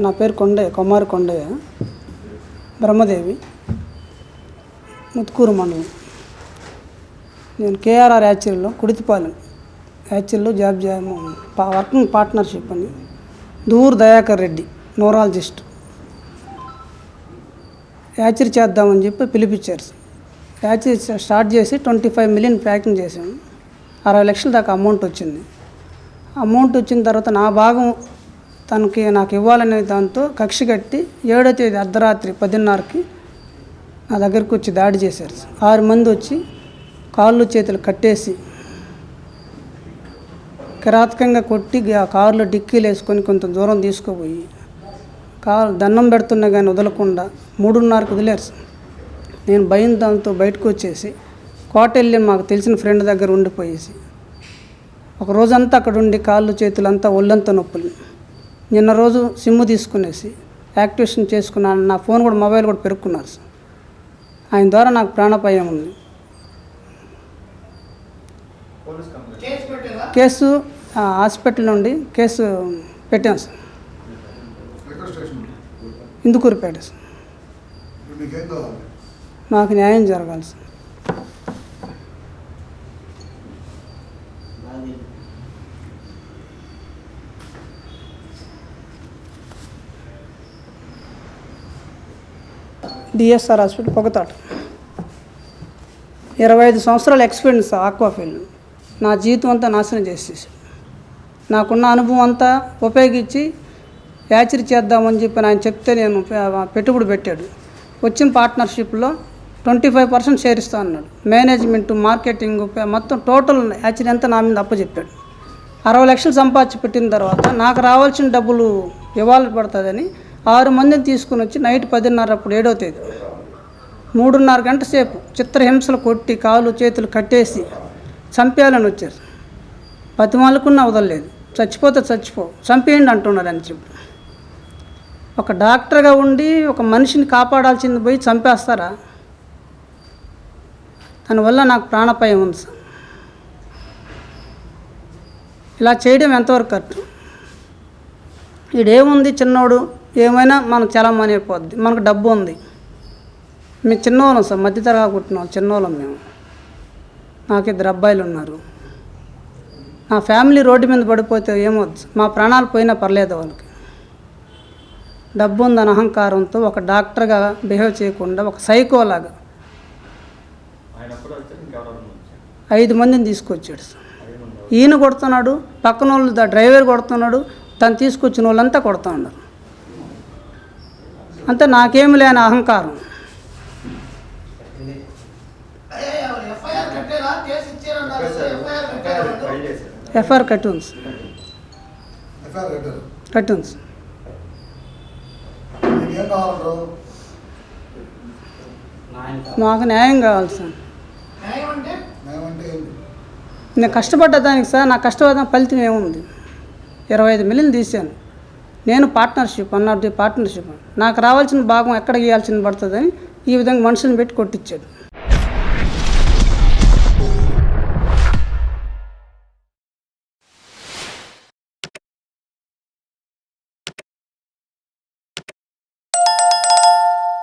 Sir నా పేరు కొండయ్య కొమ్మారి కొండయ్య. బ్రహ్మదేవి. ముత్కూరు మండలం. నేను కేఆర్ఆర్ యాచరీలో కుడితిపాలెం యాచరీలో జాబ్ చే పా- వర్కింగ్ పార్ట్నర్షిప్ అని. దూర్ దయాకర్ రెడ్డి న్యూరాలజిస్ట్ యాచరీ చేద్దామని చెప్పి పిలిపించారు యాచరీ స్టార్ట్ చేసి ట్వంటీ ఫైవ్ మిలియన్ ప్యాకింగ్ చేసాము అరవై లక్షల దాకా అమౌంట్ వచ్చింది. అమౌంట్ వచ్చిన తర్వాత నా భాగం తనకి నాకు ఇవ్వాలనే దాంతో కక్ష కట్టి ఏడో తేదీ అర్ధరాత్రి పదిన్నరకి నా దగ్గరికి వచ్చి దాడి చేశారు ఆరు మంది వచ్చి కాళ్ళు చేతులు కట్టేసి కిరాతకంగా కొట్టి ఆ కారులో డిక్కీలు వేసుకొని కొంత దూరం తీసుకుపోయి కారు దండం పెడుతున్నా కానీ వదలకుండా మూడున్నరకు వదిలేరు సార్. నేను భయం దాంతో బయటకు వచ్చేసి కోట వెళ్ళి మాకు తెలిసిన ఫ్రెండ్ దగ్గర ఉండిపోయేసి ఒక రోజంతా అక్కడ ఉండి కాళ్ళు చేతులు అంతా ఒళ్ళంతా నొప్పులు నిన్న రోజు సిమ్ తీసుకునేసి యాక్టివేషన్ చేసుకున్నాను నా ఫోన్ కూడా మొబైల్ కూడా పెరుక్కున్నారు సార్. ఆయన ద్వారా నాకు ప్రాణాపాయం ఉంది. కేసు ఆ, హాస్పిటల్ నుండి కేసు పెట్టాం సార్. ఇందుకూరుపేట సార్. మీకేం న్యాయం జరగాలి సార్. డిఎస్ఆర్ హాస్పిటల్ పొగతాట ఇరవై ఐదు సంవత్సరాల ఎక్స్పీరియన్స్ ఆక్వాఫీల్డ్. నా జీవితం అంతా నాశనం చేసేసి. నాకున్న అనుభవం అంతా ఉపయోగించి యాచరీ చేద్దామని చెప్పి ఆయన చెప్తే నేను పెట్టుబడి పెట్టాడు. వచ్చిన పార్ట్నర్షిప్లో ట్వంటీ ఫైవ్ పర్సెంట్ షేర్ ఇస్తా అన్నాడు. మేనేజ్మెంట్ మార్కెటింగ్ మొత్తం టోటల్ యాచరీ అంతా నా మీద అప్పచెప్పాడు. అరవై లక్షలు సంపాదించి పెట్టిన తర్వాత నాకు రావాల్సిన డబ్బులు ఇవ్వాలి పడుతుందని ఆరు మందిని తీసుకుని వచ్చి నైట్ పదిన్నర అప్పుడు ఏడో తేదీ. మూడున్నర గంట సేపు చిత్రహింసలు కొట్టి కాలు చేతులు కట్టేసి చంపేయాలని వచ్చారు. బతిమాలకున్నా వదలలేదు. చచ్చిపోతే చచ్చిపో చంపేయండి అంటున్నారు అని చెప్పి. ఒక డాక్టర్గా ఉండి ఒక మనిషిని కాపాడాల్సింది పోయి చంపేస్తారా? దానివల్ల నాకు ప్రాణపాయం ఉంది సార్. ఇలా చేయడం ఎంతవరకు కరెక్ట్? ఈడేముంది చిన్నోడు? ఏమైనా మనకు చాలా మనీ అయిపోద్ది మనకు డబ్బు ఉంది. మేము చిన్నవాళ్ళం సార్ మధ్యతరగా కుట్టినాం చిన్నవాళ్ళం మేము. నాకు ఇద్దరు అబ్బాయిలు ఉన్నారు. నా ఫ్యామిలీ రోడ్డు మీద పడిపోతే ఏమొద్దు. మా ప్రాణాలు పోయినా పర్లేదు వాళ్ళకి. డబ్బు ఉందని అహంకారంతో ఒక డాక్టర్గా బిహేవ్ చేయకుండా ఒక సైకోలాగా ఐదు మందిని తీసుకొచ్చాడు సార్. ఈయన కొడుతున్నాడు పక్కన వాళ్ళు డ్రైవర్ కొడుతున్నాడు తను తీసుకొచ్చిన వాళ్ళంతా కొడుతూ ఉన్నారు. అంతే నాకేమి లేని అహంకారం. ఎఫ్ఆర్ చేశారు ఎఫ్ఐఆర్ మాకు న్యాయం కావాలి సార్. నేను కష్టపడ్డ దానికి సార్ నా కష్టపడ్డ ఫలితం ఏముంది? ఇరవై ఐదు మిలియన్ తీశాను. నేను పార్ట్నర్షిప్ అన్నది పార్ట్నర్షిప్ నాకు రావాల్సిన భాగం ఎక్కడ గీయాల్సింది పడుతుందని ఈ విధంగా మనుషులను పెట్టి కొట్టించాడు.